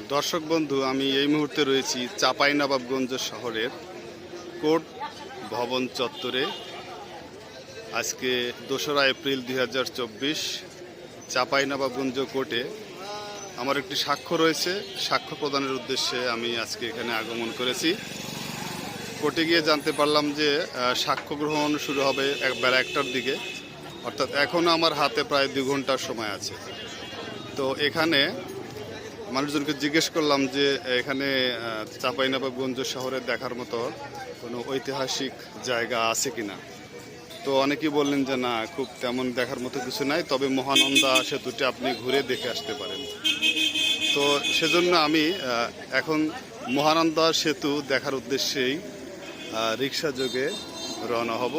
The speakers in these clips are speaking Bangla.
দর্শক বন্ধু, আমি এই মুহূর্তে রয়েছি চাঁপাইনবাবগঞ্জ শহরের কোর্ট ভবন চত্বরে। আজকে দোসরা এপ্রিল দুই হাজার চব্বিশ, চাঁপাইনবাবগঞ্জ কোর্টে আমার একটি সাক্ষ্য রয়েছে। সাক্ষ্য প্রদানের উদ্দেশ্যে আমি আজকে এখানে আগমন করেছি। কোর্টে গিয়ে জানতে পারলাম যে সাক্ষ্য গ্রহণ শুরু হবে এক বেলা একটার দিকে। অর্থাৎ এখনও আমার হাতে প্রায় দু ঘণ্টার সময় আছে। তো এখানে মানুষজনকে জিজ্ঞেস করলাম যে, এখানে চাঁপাইনবাবগঞ্জ শহরে দেখার মতো কোনো ঐতিহাসিক জায়গা আছে কিনা? তো অনেকেই বললেন যে, না, খুব তেমন দেখার মতো কিছু নাই, তবে মহানন্দা সেতুটি আপনি ঘুরে দেখে আসতে পারেন। তো সেজন্য আমি এখন মহানন্দা সেতু দেখার উদ্দেশ্যেই রিক্সা যোগে রওনা হব।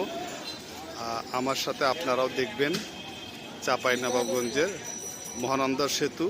আমার সাথে আপনারাও দেখবেন চাঁপাইনবাবগঞ্জের মহানন্দা সেতু।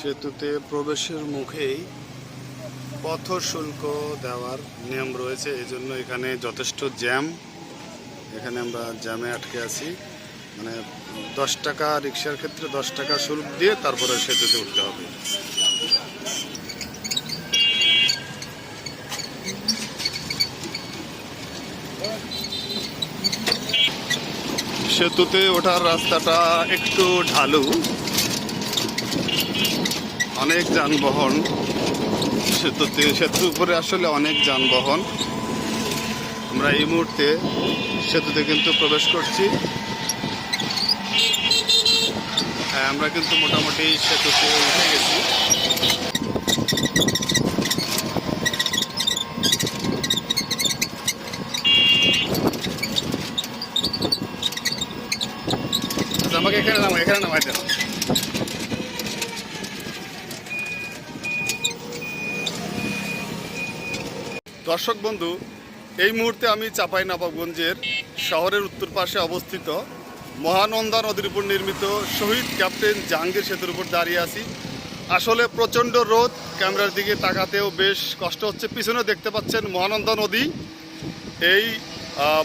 সেতুতে প্রবেশের মুখেই পথ শুল্ক দেওয়ার নিয়ম রয়েছে। এই জন্য এখানে যথেষ্ট জ্যাম। এখানে আমরা জ্যামে আটকে আছি। মানে দশ টাকা রিক্সার ক্ষেত্রে দশ টাকা শুল্ক দিয়ে তারপরে সেতুতে উঠতে হবে। সেতুতে ওঠার রাস্তাটা একটু ঢালু। অনেক যানবাহন সেতুতে সেতুর উপরে আসলে অনেক যানবাহন। আমরা এই মুহূর্তে সেতুতে কিন্তু প্রবেশ করছি। হ্যাঁ আমরা কিন্তু মোটামুটি সেতুতে উঠে গেছি। আচ্ছা, আমাকে এখানে নামা এখানে নামাই দেন দর্শক বন্ধু, এই মুহূর্তে আমি চাঁপাইনবাবগঞ্জের শহরের উত্তর পাশে অবস্থিত মহানন্দা নদীর উপর নির্মিত শহীদ ক্যাপ্টেন জাহাঙ্গীর সেতুর উপর দাঁড়িয়ে আছি। আসলে প্রচণ্ড রোদ, ক্যামেরার দিকে তাকাতেও বেশ কষ্ট হচ্ছে। পিছনে দেখতে পাচ্ছেন মহানন্দা নদী। এই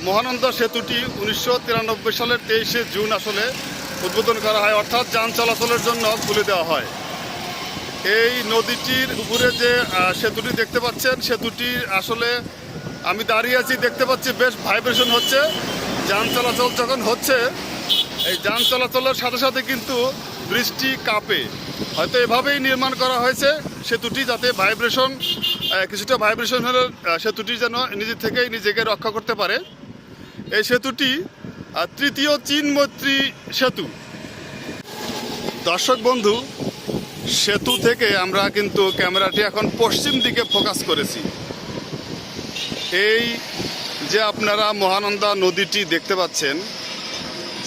মহানন্দা সেতুটি উনিশশো তিরানব্বই সালের তেইশে জুন আসলে উদ্বোধন করা হয়, অর্থাৎ যান চলাচলের জন্য খুলে দেওয়া হয়। এই নদীটির উপরে যে সেতুটি দেখতে পাচ্ছেন, সেতুটি আসলে আমি দাঁড়িয়ে আছি, দেখতে পাচ্ছি বেশ ভাইব্রেশন হচ্ছে। যান চলাচল যখন হচ্ছে, এই যান চলাচলের সাথে সাথে কিন্তু বৃষ্টি কাঁপে। হয়তো এভাবেই নির্মাণ করা হয়েছে, সেতুটি যাতে ভাইব্রেশন কিছুটা ভাইব্রেশন হলে সেতুটি যেন নিজে থেকেই নিজেকে রক্ষা করতে পারে। এই সেতুটি তৃতীয় চীন মৈত্রী সেতু। দর্শক বন্ধু সেতু থেকে আমরা কিন্তু ক্যামেরাটি এখন পশ্চিম দিকে ফোকাস করেছি। এই যে আপনারা মহানন্দা নদীটি দেখতে পাচ্ছেন,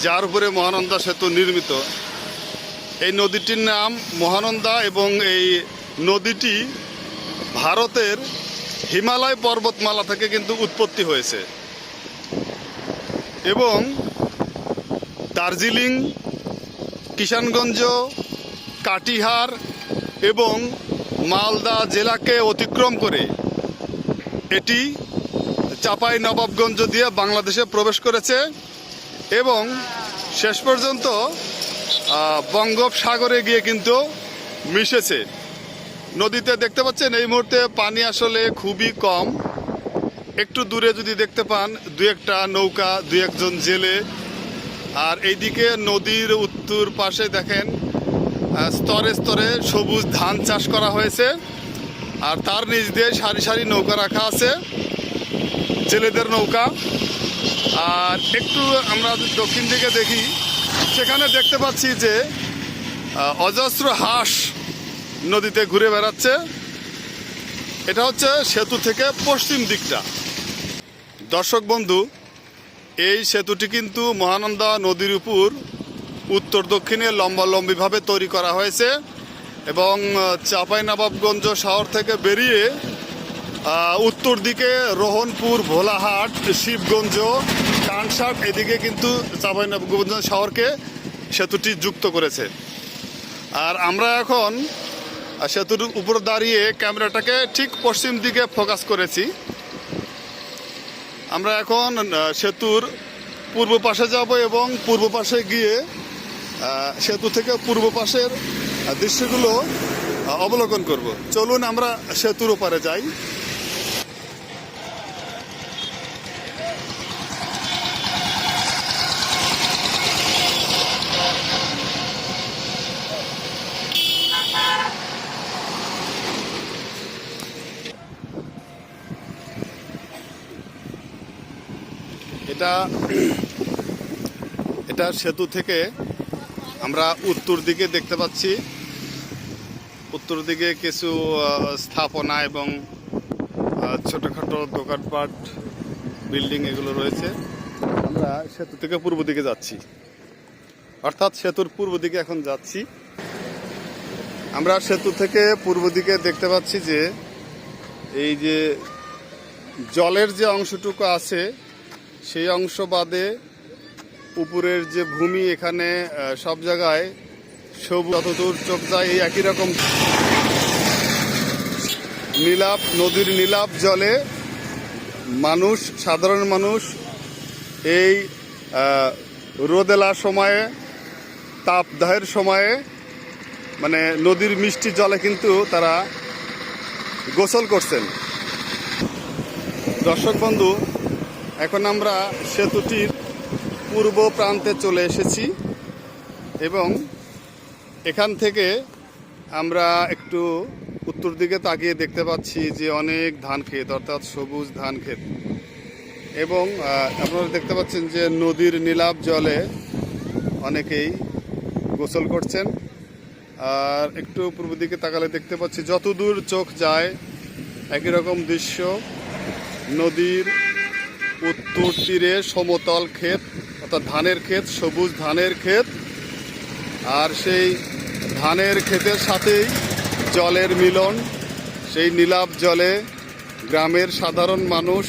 যার উপরে মহানন্দা সেতু নির্মিত, এই নদীটির নাম মহানন্দা এবং এই নদীটি ভারতের হিমালয় পর্বতমালা থেকে কিন্তু উৎপত্তি হয়েছে। এবং দার্জিলিং, কিষানগঞ্জ কাটিহার এবং মালদা জেলাকে অতিক্রম করে এটি চাপাই নবাবগঞ্জ দিয়ে বাংলাদেশে প্রবেশ করেছে এবং শেষ পর্যন্ত বঙ্গোপসাগরে গিয়ে কিন্তু মিশেছে। নদীতে দেখতে পাচ্ছেন, এই মুহূর্তে পানি আসলে খুবই কম। একটু দূরে যদি দেখতে পান, দু একটা নৌকা, দু একজন জেলে। আর এইদিকে নদীর উত্তর পাশে দেখেন স্তরে স্তরে সবুজ ধান চাষ করা হয়েছে। আর তার নিচ দিয়ে সারি সারি নৌকা রাখা আছে। জেলেদের নৌকা। আর একটু আমরা দক্ষিণ দিকে দেখি, সেখানে দেখতে পাচ্ছি যে অজস্র হাঁস নদীতে ঘুরে বেড়াচ্ছে। এটা হচ্ছে সেতু থেকে পশ্চিম দিকটা। দর্শক বন্ধু, এই সেতুটি কিন্তু মহানন্দা নদীর উপর উত্তর দক্ষিণে লম্বালম্বিভাবে তৈরি করা হয়েছে এবং চাঁপাইনবাবগঞ্জ শহর থেকে বেরিয়ে উত্তর দিকে রোহনপুর, ভোলাহাট, শিবগঞ্জ কানসাট এদিকে কিন্তু চাঁপাইনবাবগঞ্জ শহরকে সেতুটি যুক্ত করেছে। আর আমরা এখন সেতুর উপর দাঁড়িয়ে ক্যামেরাটাকে ঠিক পশ্চিম দিকে ফোকাস করেছি। আমরা এখন সেতুর পূর্ব পাশে যাব এবং পূর্ব পাশে গিয়ে সেতু থেকে পূর্ব পাশের দৃশ্যগুলো অবলোকন করব। চলুন আমরা সেতুর ওপারে যাই। এটা এটা সেতু থেকে আমরা উত্তর দিকে দেখতে পাচ্ছি। উত্তর দিকে কিছু স্থাপনা এবং ছোটখাটো দোকানপাট, বিল্ডিং এগুলো রয়েছে। আমরা সেতু থেকে পূর্ব দিকে যাচ্ছি। অর্থাৎ সেতুর পূর্ব দিকে এখন যাচ্ছি। আমরা সেতু থেকে পূর্ব দিকে দেখতে পাচ্ছি যে, এই যে জলের যে অংশটুকু আছে, সেই অংশ বাদে উপরের যে ভূমি এখানে সব জায়গায় সবুজ যতদূর চোখ যায় এই একই রকম। নীলাপ নদীর নীলাপ জলে মানুষ সাধারণ মানুষ এই আহ, রোদেলার সময়ে তাপদাহের সময়ে মানে নদীর মিষ্টি জলে কিন্তু তারা গোসল করছেন। দর্শক বন্ধু এখন আমরা সেতুটির পূর্ব প্রান্তে চলে এসেছি এবং এখান থেকে আমরা একটু উত্তর দিকে তাকিয়ে দেখতে পাচ্ছি যে অনেক ধান ক্ষেত, অর্থাৎ সবুজ ধান ক্ষেত। এবং আপনারা দেখতে পাচ্ছেন যে নদীর নীলাভ জলে অনেকেই গোসল করছেন। আর একটু পূর্ব দিকে তাকালে দেখতে পাচ্ছি যতদূর চোখ যায় একই রকম দৃশ্য, নদীর উত্তর তীরে সমতল ক্ষেত। অর্থাৎ ধানের ক্ষেত, সবুজ ধানের ক্ষেত। আর সেই ধানের ক্ষেতের সাথেই জলের মিলন। সেই নীলাভ জলে গ্রামের সাধারণ মানুষ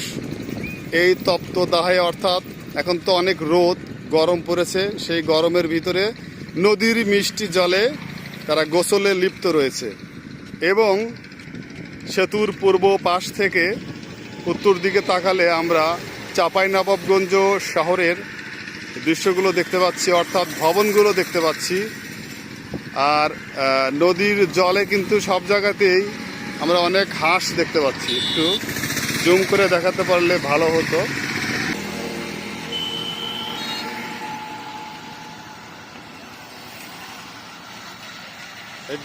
এই তপ্ত দাহে, অর্থাৎ এখন তো অনেক রোদ, গরম পড়েছে, সেই গরমের ভিতরে নদীর মিষ্টি জলে তারা গোসলে লিপ্ত রয়েছে। এবং সেতুর পূর্ব পাশ থেকে উত্তর দিকে তাকালে আমরা চাঁপাইনবাবগঞ্জ শহরের দৃশ্যগুলো দেখতে পাচ্ছি, অর্থাৎ ভবনগুলো দেখতে পাচ্ছি। আর নদীর জলে কিন্তু সব জায়গাতেই আমরা অনেক হাঁস দেখতে পাচ্ছি। একটু জুম করে দেখাতে পারলে ভালো হতো।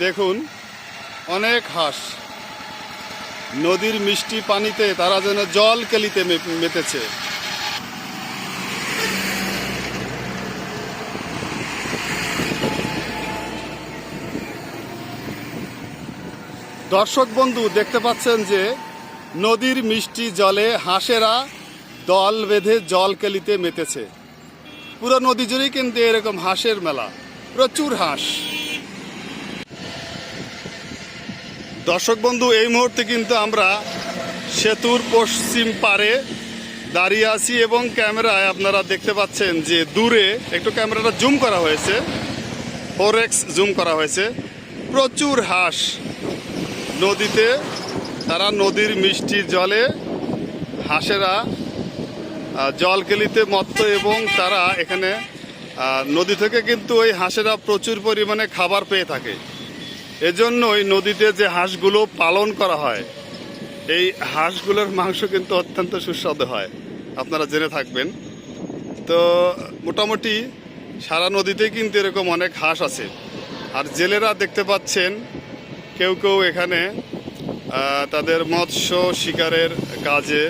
দেখুন, অনেক হাঁস। নদীর মিষ্টি পানিতে তারা যেন জল কেলিতে মেতেছে। দর্শক বন্ধু, দেখতে পাচ্ছেন যে নদীর মিষ্টি জলে হাঁসেরা দল বেঁধে জল কেলিতে মেতেছে। পুরো নদী জুড়েই কিন্তু এরকম হাঁসের মেলা, প্রচুর হাঁস। দর্শক বন্ধু, এই মুহূর্তে কিন্তু আমরা সেতুর পশ্চিম পারে দাঁড়িয়ে আছি এবং ক্যামেরায় আপনারা দেখতে পাচ্ছেন যে দূরে একটু ক্যামেরাটা জুম করা হয়েছে, ফোর জুম করা হয়েছে। প্রচুর হাঁস। নদীতে তারা নদীর মিষ্টি জলে হাঁসেরা আহ, জল কেলিতে মত্ত এবং তারা এখানে নদী থেকে কিন্তু ওই হাঁসেরা প্রচুর পরিমাণে খাবার পেয়ে থাকে। এজন্যই নদীতে যে হাঁসগুলো পালন করা হয় এই হাঁসগুলোর মাংস কিন্তু অত্যন্ত সুস্বাদু হয়। আপনারা জেনে থাকবেন। তো মোটামুটি সারা নদীতেই কিন্তু এরকম অনেক হাঁস আছে। আর জেলেরা দেখতে পাচ্ছেন কেউ কেউ এখানে তাদের মৎস্য শিকারের কাজে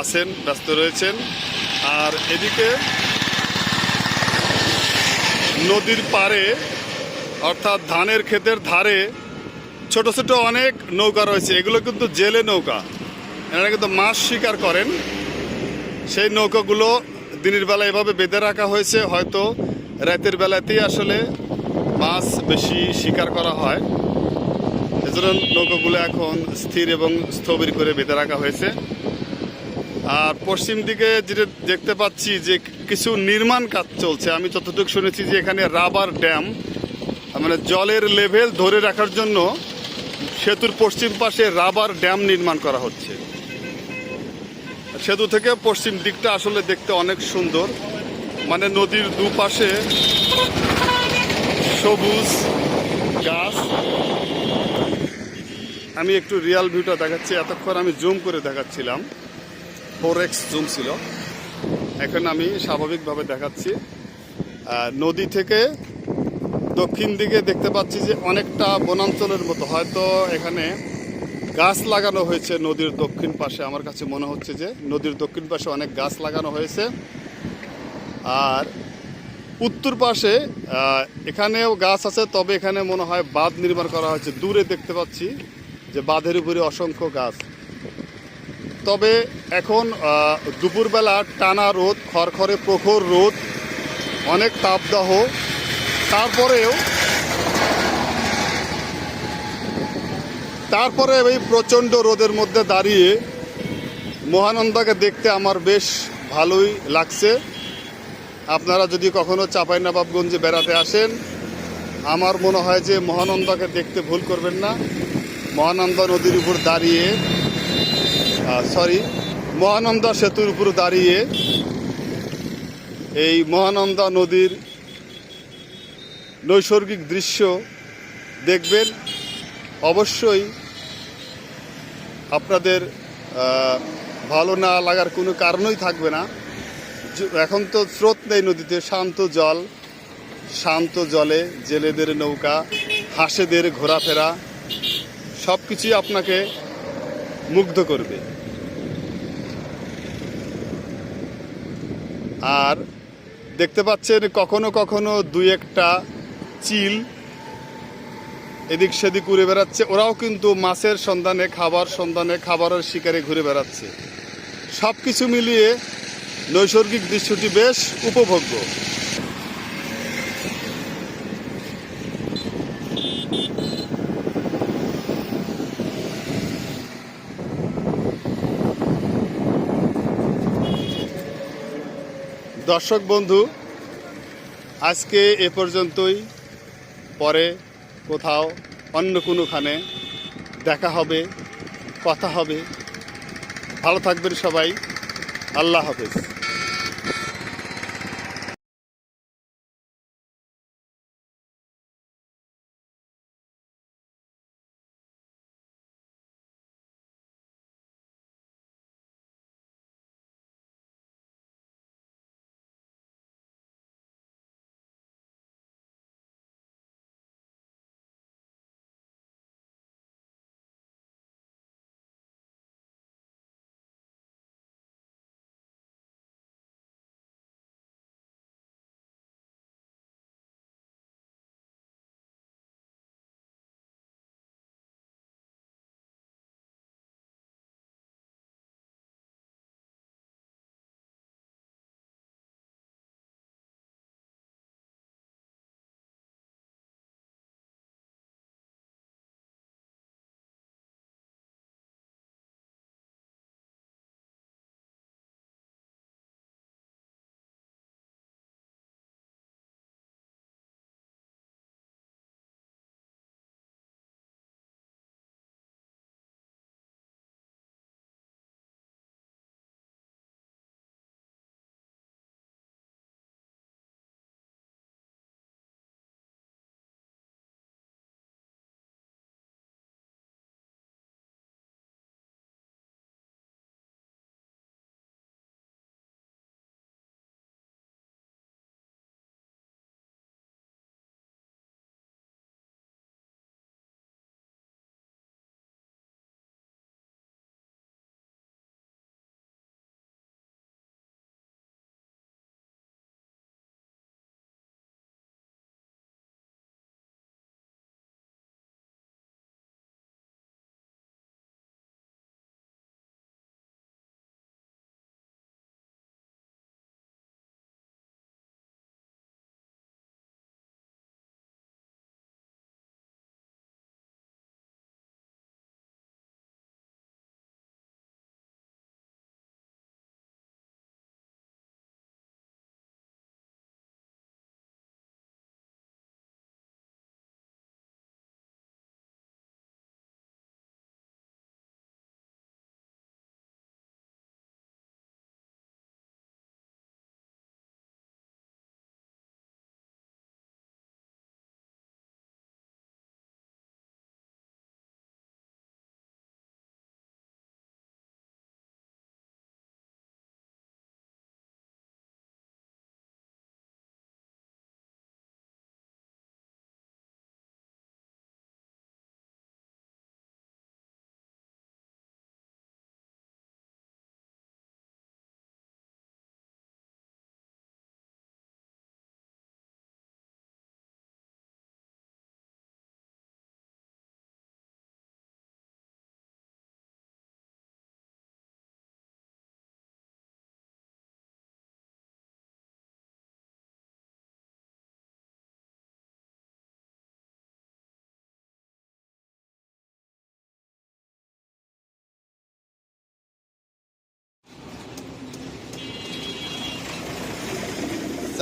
আছেন ব্যস্ত রয়েছেন। আর এদিকে নদীর পাড়ে, অর্থাৎ ধানের ক্ষেতের ধারে ছোট ছোট অনেক নৌকা রয়েছে। এগুলো কিন্তু জেলে নৌকা। এনারা কিন্তু মাছ শিকার করেন। সেই নৌকাগুলো দিনের বেলা এভাবে বেঁধে রাখা হয়েছে। হয়তো রাতের বেলাতেই আসলে মাছ বেশি শিকার করা হয়। এজন্য নৌকাগুলো এখন স্থির এবং স্থবির করে বেঁধে রাখা হয়েছে। আর পশ্চিম দিকে যেটা দেখতে পাচ্ছি যে কিছু নির্মাণ কাজ চলছে। আমি যতটুকু শুনেছি যে এখানে রাবার ড্যাম মানে জলের লেভেল ধরে রাখার জন্য সেতুর পশ্চিম পাশে রাবার ড্যাম নির্মাণ করা হচ্ছে। সেতু থেকে পশ্চিম দিকটা আসলে দেখতে অনেক সুন্দর। মানে নদীর দুপাশে সবুজ গাছ। আমি একটু রিয়াল ভিউটা দেখাচ্ছি। এতক্ষণ আমি জুম করে দেখাচ্ছিলাম। ফোর এক্স জুম ছিল। এখন আমি স্বাভাবিকভাবে দেখাচ্ছি। নদী থেকে দক্ষিণ দিকে দেখতে পাচ্ছি যে অনেকটা বনাঞ্চলের মতো। হয়তো এখানে গাছ লাগানো হয়েছে নদীর দক্ষিণ পাশে। আমার কাছে মনে হচ্ছে যে নদীর দক্ষিণ পাশে অনেক গাছ লাগানো হয়েছে। আর উত্তর পাশে এখানেও গাছ আছে, তবে এখানে মনে হয় বাঁধ নির্মাণ করা হয়েছে। দূরে দেখতে পাচ্ছি যে বাঁধের উপরে অসংখ্য গাছ। তবে এখন দুপুরবেলা টানা রোদ, খড়খড়ে প্রখর রোদ, অনেক তাপদাহ। তারপরেও, তারপরে এই প্রচণ্ড রোদের মধ্যে দাঁড়িয়ে মহানন্দাকে দেখতে আমার বেশ ভালোই লাগছে। আপনারা যদি কখনো চাঁপাইনবাবগঞ্জে বেড়াতে আসেন, আমার মনে হয় যে মহানন্দাকে দেখতে ভুল করবেন না। মহানন্দা নদীর উপর দাঁড়িয়ে সরি মহানন্দা সেতুর উপর দাঁড়িয়ে এই মহানন্দা নদীর নৈসর্গিক দৃশ্য দেখবেন। অবশ্যই আপনাদের ভালো না লাগার কোনো কারণই থাকবে না। এখন তো স্রোত নেই নদীতে, শান্ত জল, শান্ত জলে, জেলেদের নৌকা, হাঁসেদের ঘোরাফেরা সব কিছুই আপনাকে মুগ্ধ করবে। আর দেখতে পাচ্ছেন, কখনো কখনো দুই একটা চিল এদিক সেদিক ঘুরে বেড়াচ্ছে। ওরাও কিন্তু মাছের সন্ধানে, খাবার সন্ধানে, খাবারের শিকারে ঘুরে বেড়াচ্ছে। সব কিছু মিলিয়ে নৈসর্গিক দৃশ্যটি বেশ উপভোগ্য। দর্শক বন্ধু, আজকে এ পর্যন্তই। পরে কোথাও অন্য কোনোখানে দেখা হবে, কথা হবে। ভালো থাকবেন সবাই। আল্লাহ হাফেজ।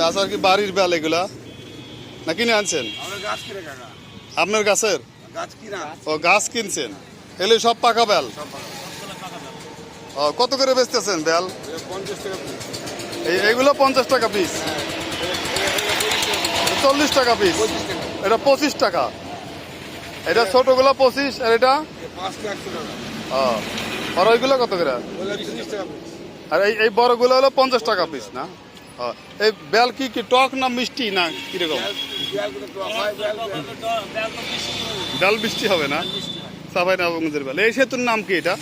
চাচার কি বাড়ির বেল এগুলা? না কিনে আনছেন আপনার গাছের? ও গাছ কিনছেন। এগুলো সব পাকা বেল? ও কত করে বেচতেছেন বেল? টাকা এই এইগুলো পঞ্চাশ টাকা পিস চল্লিশ টাকা পিস এটা পঁচিশ টাকা। এটা ছোটগুলো পঁচিশ আর এটা? ও আর ওইগুলো কত করে? আর এই বড়গুলো হলো পঞ্চাশ টাকা পিস না? এই বেল কি কি টক না মিষ্টি না কীরকম? বেল মিষ্টি হবে না? সাফাই নবগঞ্জের বেল। এই সেতুর নাম কি এটা?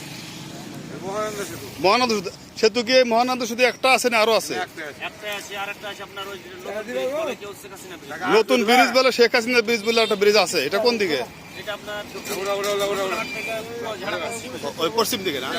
মহানন্দ সেতু। সেতু সেতু কি মহানন্দ শুধু একটা আছে না আরও আছে? নতুন ব্রিজ বলে শেখ হাসিনা ব্রিজ। বলে একটা ব্রিজ আছে। এটা কোন দিকে? ওই পশ্চিম দিকে না?